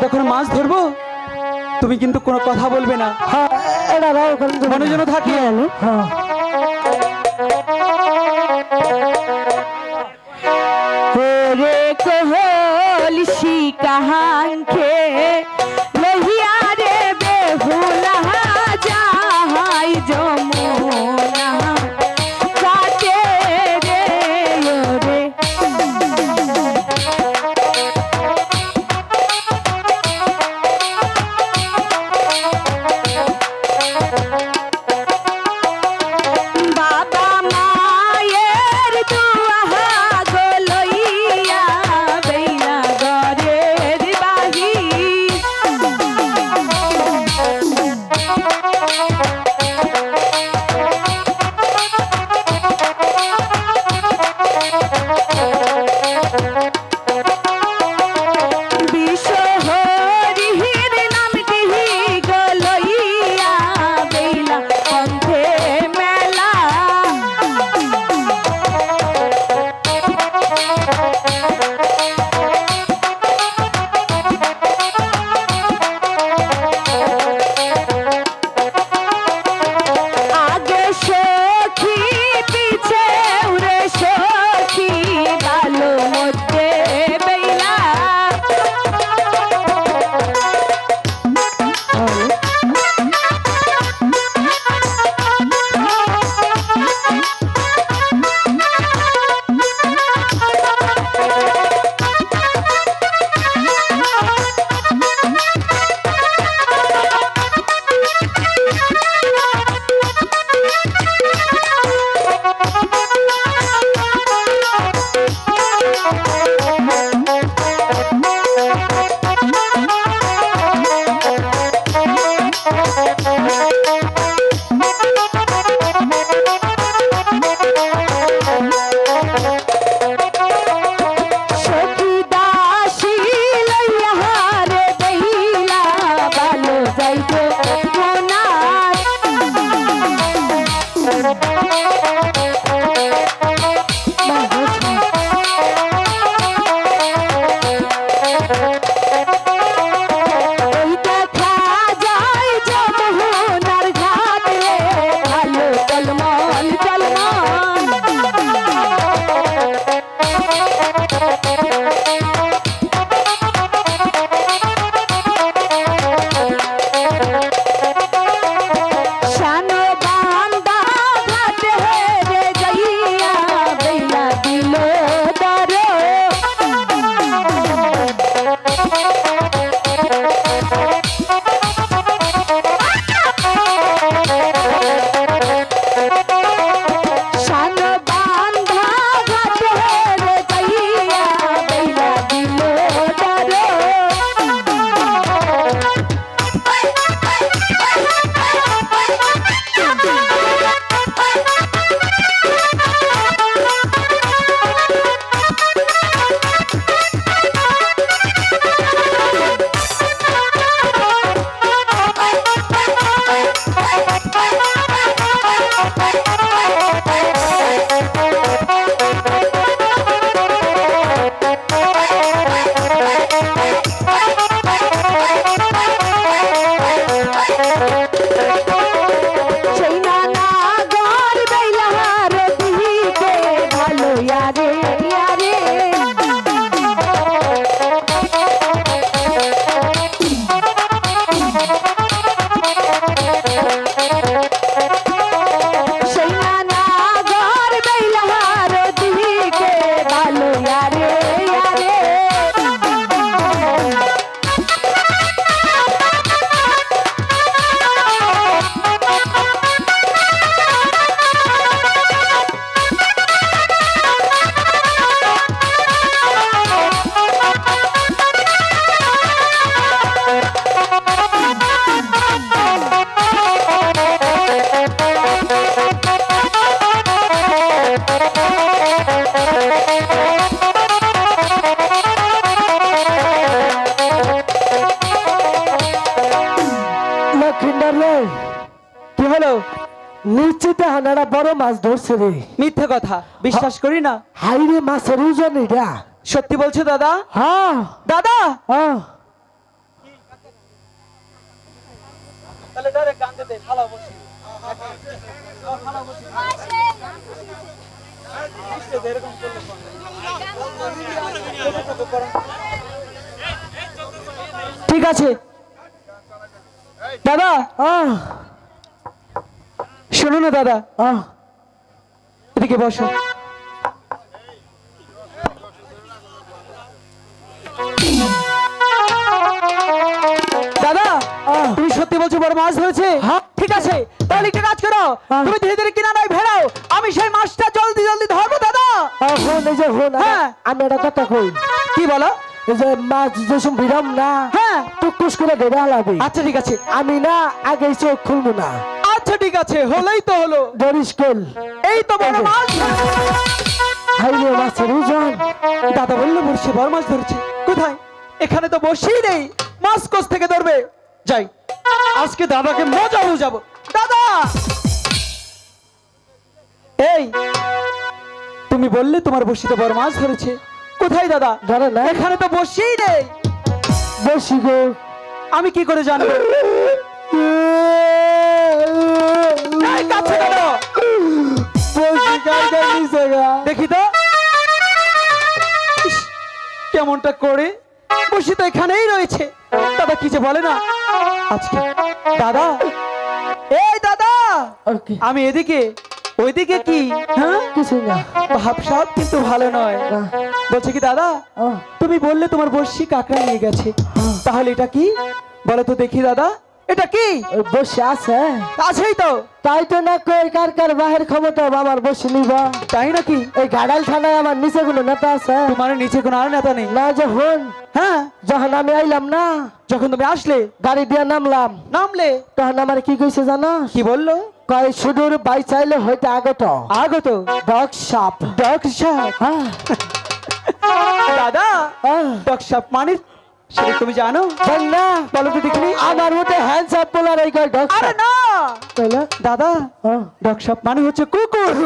যতক্ষণ মাছ ধরবো? তুমি কিন্তু কোনো কথা বলবে না। মনে যেন থাকি। কাহান খেয়ে নিশ্চিত হানারা বড় মাছ ধরছে রে। মিথ্যে কথা বিশ্বাস করি না। হাই রে মাছের ওজন এটা। সত্যি বলছো দাদা? হ্যাঁ। দাদা? হ্যাঁ। ঠিক আছে। দাদা? হ্যাঁ। শোনো না দাদা। এদিকে বসো। দাদা তুমি সত্যি বলছো বড় মাছ ধরেছে? হ্যাঁ। ঠিক আছে তাহলে একটা কাজ করো। তুমি ধীরে ধীরে কিনারায় ভেড়াও। আমি সেই মাছটা জলদি জলদি ধরবো দাদা। হন এই যে হন হ্যাঁ। আমি একটা কথা কই। কি বলো? এই যে মাছ না হ্যাঁ। টুকুস করে ধরে হালাবি আচ্ছা ঠিক আছে। আমি না আগে চোখ খুলবো না। আচ্ছা ঠিক আছে হলেই তো হলো। ধরিস কেল এই তো বড় মাছ। হাইরে মাছের ওজন দাদা বলল বর্ষে বড় মাছ ধরেছে। কোথায়? এখানে তো বসেই নেই। মাছ কোষ থেকে ধরবে? যাই। আজকে দাদাকে মজা বুঝাবো দাদা! এই তুমি বললে তোমার বসিতে বড় মাছ ধরেছে। কোথায় দাদা? ধরে না এখানে তো বসেই নেই। বসি গো। আমি কি করে জানব? কেমনটা করে বসে তো এখানেই রয়েছে। দাদা কি যে বলে না আজকে দাদা এই দাদা আমি এদিকে ওইদিকে কি? হ্যাঁ কিছু না। ভাবসাব কিন্তু ভালো নয়। বলছে কি দাদা তুমি বললে তোমার বর্ষি কাকড়া নিয়ে গেছে। তাহলে এটা কি? বলো তো দেখি দাদা। এটা কি? বসে আছে। আছেই তো। তাই তো না কই কার কার বাহির ক্ষমতা আমার বসে নিবা। তাই নাকি? এই গাড়াল থানায় আমার নিচে কোনো নেতা আছে? তোমার নিচে কোনো আর নেতা নেই? না যখন। হ্যাঁ? যখন আমি আইলাম না যখন তুমি আসলে? গাড়ি দিয়ে নামলাম। নামলে? তখন আমার কি কইছে জানো? কি বলল? কয় সুদূর বাই চাইলে হইতে আগত। আগত? ডগ সাপ। ডগ সাপ? হ্যাঁ। দাদা হ্যাঁ। ডগ সাপ মানে সেটা তুমি জানো? জান না বলো তো দেখিনি আমার মতে হ্যান্ড সাপ বলার এই কয় ডগ আরে না। কইলা দাদা হ্যাঁ। ডগ সাপ মানে হচ্ছে কুকুর।